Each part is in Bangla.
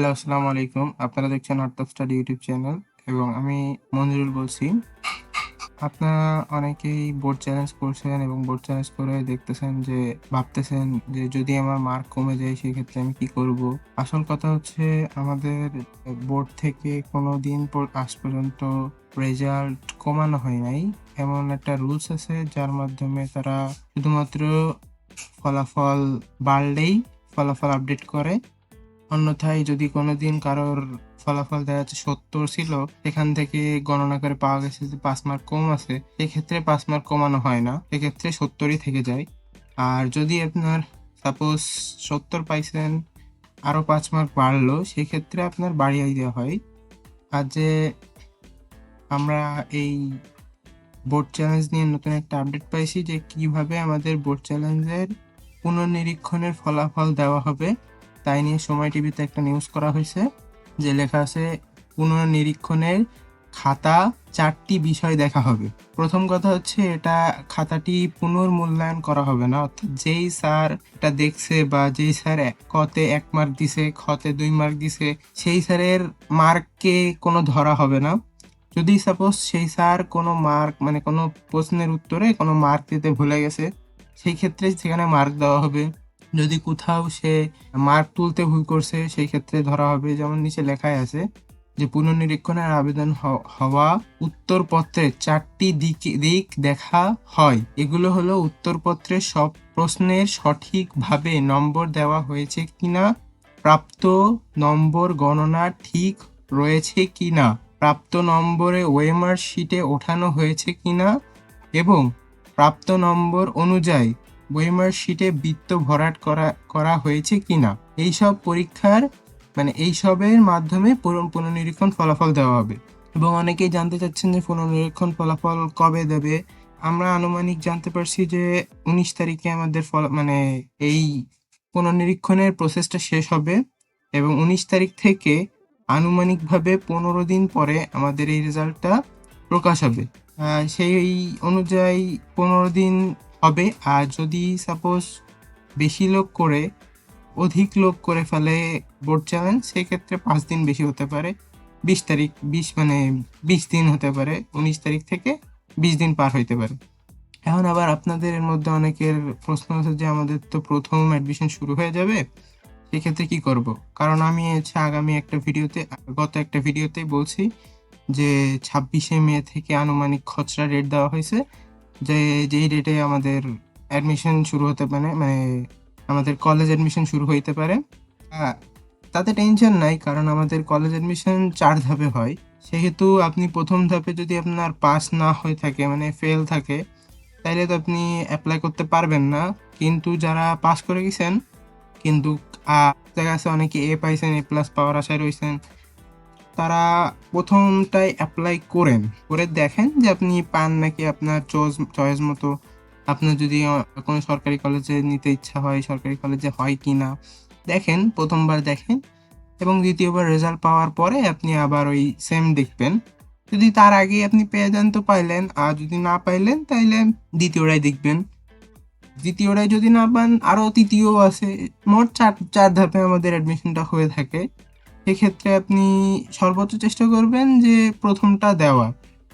হ্যালো, আসসালামু আলাইকুম। আপনারা দেখছেন art of study YouTube channel এবং আমি মঞ্জুরুল বলছি। আপনারা অনেকেই বোর্ড চ্যালেঞ্জ করছেন এবং বোর্ড চ্যালেঞ্জ করে দেখতেছেন যে, ভাবতেছেন যে, যদি আমার মার্ক কমে যায়, সেক্ষেত্রে আমি কি করব? আসল কথা হচ্ছে, আমাদের বোর্ড থেকে কোনো দিন আজ পর্যন্ত রেজাল্ট কমানো হয় নাই। এমন একটা রুলস আছে, যার মাধ্যমে তারা শুধুমাত্র ফলাফল বাড়লেই ফলাফল আপডেট করে। অন্যথায় যদি কোনোদিন কারোর ফলাফল দেখা যাচ্ছে সত্তর ছিল সেখান থেকে গণনা করে পাওয়া গেছে যে পাঁচ মার্ক কম আছে সেক্ষেত্রে পাঁচ মার্ক কমানো হয় না। সেক্ষেত্রে সত্তরই থেকে যায়। আর যদি আপনার সাপোজ সত্তর পাইছেন আরও পাঁচ মার্ক বাড়লো, সেক্ষেত্রে আপনার বাড়িয়ে দেওয়া হয়। আর যে আমরা এই বোর্ড চ্যালেঞ্জ নিয়ে নতুন একটা আপডেট পাইছি যে কীভাবে আমাদের বোর্ড চ্যালেঞ্জের পুনর্নিরীক্ষণের ফলাফল দেওয়া হবে। তাই নিয়ে সময় টিভিতে একটা নিউজ করা হয়েছে, যে লেখা আছে, পুনর্নিরীক্ষণের খাতা চারটি বিষয় দেখা হবে। প্রথম কথা হচ্ছে এটা খাতাটি পুনর্মূল্যায়ন করা হবে না, অর্থাৎ যেই স্যার এটা দেখছে বা যেই স্যার কতে এক মার্ক দিছে, খতে দুই মার্ক দিছে, সেই স্যারের মার্ককে কোনো ধরা হবে না। যদি সাপোজ সেই স্যার কোনো মার্ক মানে কোনো প্রশ্নের উত্তরে কোনো মার্ক দিতে ভুলে গেছে, সেই ক্ষেত্রে সেখানে মার্ক দেওয়া হবে। যদি কোথাও সে মার্ক তুলতে ভুল করছে, সেই ক্ষেত্রে ধরা হবে, যেমন নিচে লেখায় আছে যে পুনর্নিরীক্ষণের আবেদন হওয়া উত্তরপত্রের চারটি দিক দিক দেখা হয়। এগুলো হলো উত্তরপত্রের সব প্রশ্নের সঠিকভাবে নম্বর দেওয়া হয়েছে কিনা, প্রাপ্ত নম্বর গণনা ঠিক রয়েছে কিনা, প্রাপ্ত নম্বরে ওয়েমার শিটে ওঠানো হয়েছে কিনা এবং প্রাপ্ত নম্বর অনুযায়ী ওয়েমার শিটে বৃত্ত ভরাট করা করা হয়েছে কি কিনা? এইসব পরীক্ষার মানে এইসবের মাধ্যমে পুনঃ- পুনর্নিরীক্ষণ ফলাফল দেওয়া হবে। এবং অনেকেই জানতে চাচ্ছেন যে পুনর্নিরীক্ষণ ফলাফল কবে দেবে। আমরা আনুমানিক জানতে পারছি যে উনিশ তারিখে আমাদের ফল মানে এই পুনর্নিরীক্ষণের প্রসেসটা শেষ হবে। এবং উনিশ তারিখ থেকে আনুমানিকভাবে পনেরো দিন পরে আমাদের এই রেজাল্টটা প্রকাশ হবে। সেই অনুযায়ী পনেরো দিন হবে। আর যদি সাপোজ বেশি লোক করে, অধিক লোক করে ফেলে বোর্ড চ্যালেঞ্জ সেক্ষেত্রে পাঁচ দিন বেশি হতে পারে। বিশ তারিখ, বিশ মানে বিশ দিন হতে পারে। উনিশ তারিখ থেকে বিশ দিন পার হইতে পারে। এখন আবার আপনাদের এর মধ্যে অনেকের প্রশ্ন আছে যে, আমাদের তো প্রথম অ্যাডমিশন শুরু হয়ে যাবে, সেক্ষেত্রে কি করব? কারণ আমি হচ্ছে আগামী একটা ভিডিওতে, গত একটা ভিডিওতেই বলছি যে, ছাব্বিশে মে থেকে আনুমানিক খসড়া রেট দেওয়া হয়েছে। যে, যেই ডেটে আমাদের অ্যাডমিশন শুরু হতে পারে মানে আমাদের কলেজ অ্যাডমিশন শুরু হইতে পারে তাতে টেনশন নাই, কারণ আমাদের কলেজ অ্যাডমিশন চার ধাপে হয়। সেহেতু আপনি প্রথম ধাপে যদি আপনার পাস না হয়ে থাকে মানে ফেল থাকে, তাইলে তো আপনি অ্যাপ্লাই করতে পারবেন না। কিন্তু যারা পাস করে গেছেন, কিন্তু দেখা আছে অনেকে এ পাইছেন এ প্লাস পাওয়ার আশায় রয়েছেন তারা প্রথমটাই অ্যাপ্লাই করেন। করে দেখেন যে আপনি পান নাকি আপনার চয়েস চয়েস মতো। আপনার যদি কোনো সরকারি কলেজে নিতে ইচ্ছা হয়, সরকারি কলেজে হয় কি না দেখেন, প্রথমবার দেখেন এবং দ্বিতীয়বার রেজাল্ট পাওয়ার পরে আপনি আবার ওই সেম দেখবেন। যদি তার আগে আপনি পেয়ে যান তো পাইলেন, আর যদি না পাইলেন তাইলে দ্বিতীয়টাই দেখবেন। দ্বিতীয়টাই যদি না পান আরও তৃতীয় আছে। মোট চার চার ধাপে আমাদের অ্যাডমিশনটা হয়ে থাকে। সেক্ষেত্রে আপনি সর্বোচ্চ চেষ্টা করবেন যে প্রথমটা দেওয়া।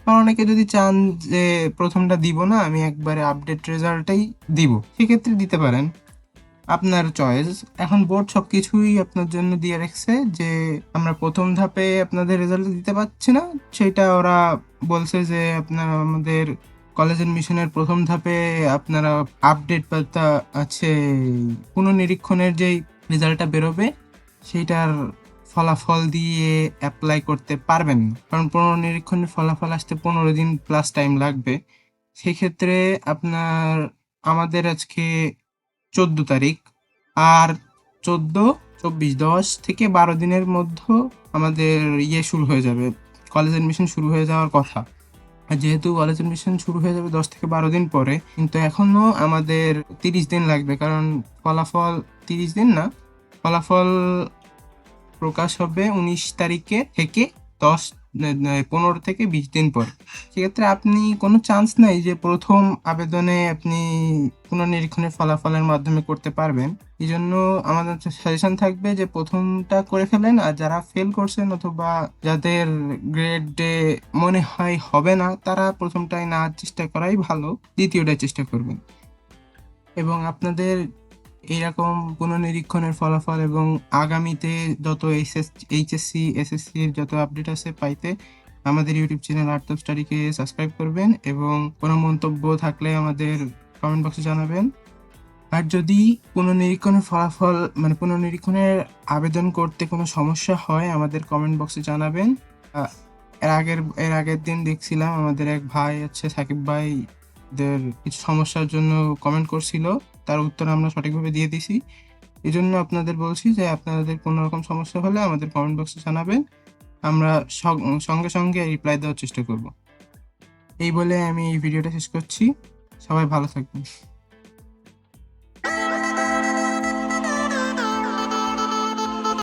কারণ অনেকে যদি চান যে প্রথমটা দিব না, আমি একবারে আপডেট রেজাল্টটাই দিব। সেক্ষেত্রে দিতে পারেন। আপনার চয়েস এখন বোর্ড সব কিছুই আপনার জন্য দিয়ে রেখেছে যে আমরা প্রথম ধাপে আপনাদের রেজাল্ট দিতে পারছি না। সেটা ওরা বলছে যে আপনার আমাদের কলেজ এডমিশনের প্রথম ধাপে আপনারা আপডেট পাতা আছে, পুনর্নিরীক্ষণের যেই রেজাল্টটা বেরোবে, সেইটার ফলাফল দিয়ে অ্যাপ্লাই করতে পারবেন। কারণ পুনর্নিরীক্ষণের ফলাফল আসতে পনেরো দিন প্লাস টাইম লাগবে। সেক্ষেত্রে আপনার, আমাদের আজকে চোদ্দ তারিখ। আর চোদ্দ, চব্বিশ, দশ থেকে বারো দিনের মধ্যে আমাদের ইয়ে শুরু হয়ে যাবে। কলেজ অ্যাডমিশন শুরু হয়ে যাওয়ার কথা। যেহেতু কলেজ অ্যাডমিশন শুরু হয়ে যাবে দশ থেকে বারো দিন পরে, কিন্তু এখনও আমাদের তিরিশ দিন লাগবে। কারণ ফলাফল তিরিশ দিন না, ফলাফল প্রকাশ হবে উনিশ তারিখে থেকে দশ পনেরো থেকে বিশ দিন পর। সেক্ষেত্রে আপনি কোনো চান্স নাই যে প্রথম আবেদনে আপনি পুনর্নিরীক্ষণের ফলাফলের মাধ্যমে করতে পারবেন। এই জন্য আমাদের সাজেশন থাকবে যে প্রথমটা করে ফেলেন আর যারা ফেল করছেন অথবা যাদের গ্রেড মনে হয় হবে না, তারা প্রথমটায় না চেষ্টা করাই ভালো দ্বিতীয়টায় চেষ্টা করবেন। এবং আপনাদের এইরকম পুনর্নিরীক্ষণের ফলাফল এবং আগামীতে যত এইচএস এইচএসসি এসএসসির যত আপডেট আছে পাইতে আমাদের ইউটিউব চ্যানেল আর্ট অফ স্টাডিকে সাবস্ক্রাইব করবেন এবং কোনো মন্তব্য থাকলে আমাদের কমেন্ট বক্সে জানাবেন। আর যদি পুনর্নিরীক্ষণের ফলাফল মানে পুনর্নিরীক্ষণের আবেদন করতে কোনো সমস্যা হয়, আমাদের কমেন্ট বক্সে জানাবেন। এর আগের এর আগের দিন দেখছিলাম আমাদের এক ভাই আছে সাকিব ভাই দের কিছু সমস্যার জন্য কমেন্ট করছিল। তার উত্তর আমরা সঠিকভাবে দিয়ে দিছি। এই জন্য আপনাদের বলছি যে আপনাদের কোনো রকম সমস্যা হলে আমাদের কমেন্ট বক্সে জানাবেন। আমরা সঙ্গে সঙ্গে রিপ্লাই দেওয়ার চেষ্টা করব। এই বলে আমি এই ভিডিওটা শেষ করছি। সবাই ভালো থাকবেন।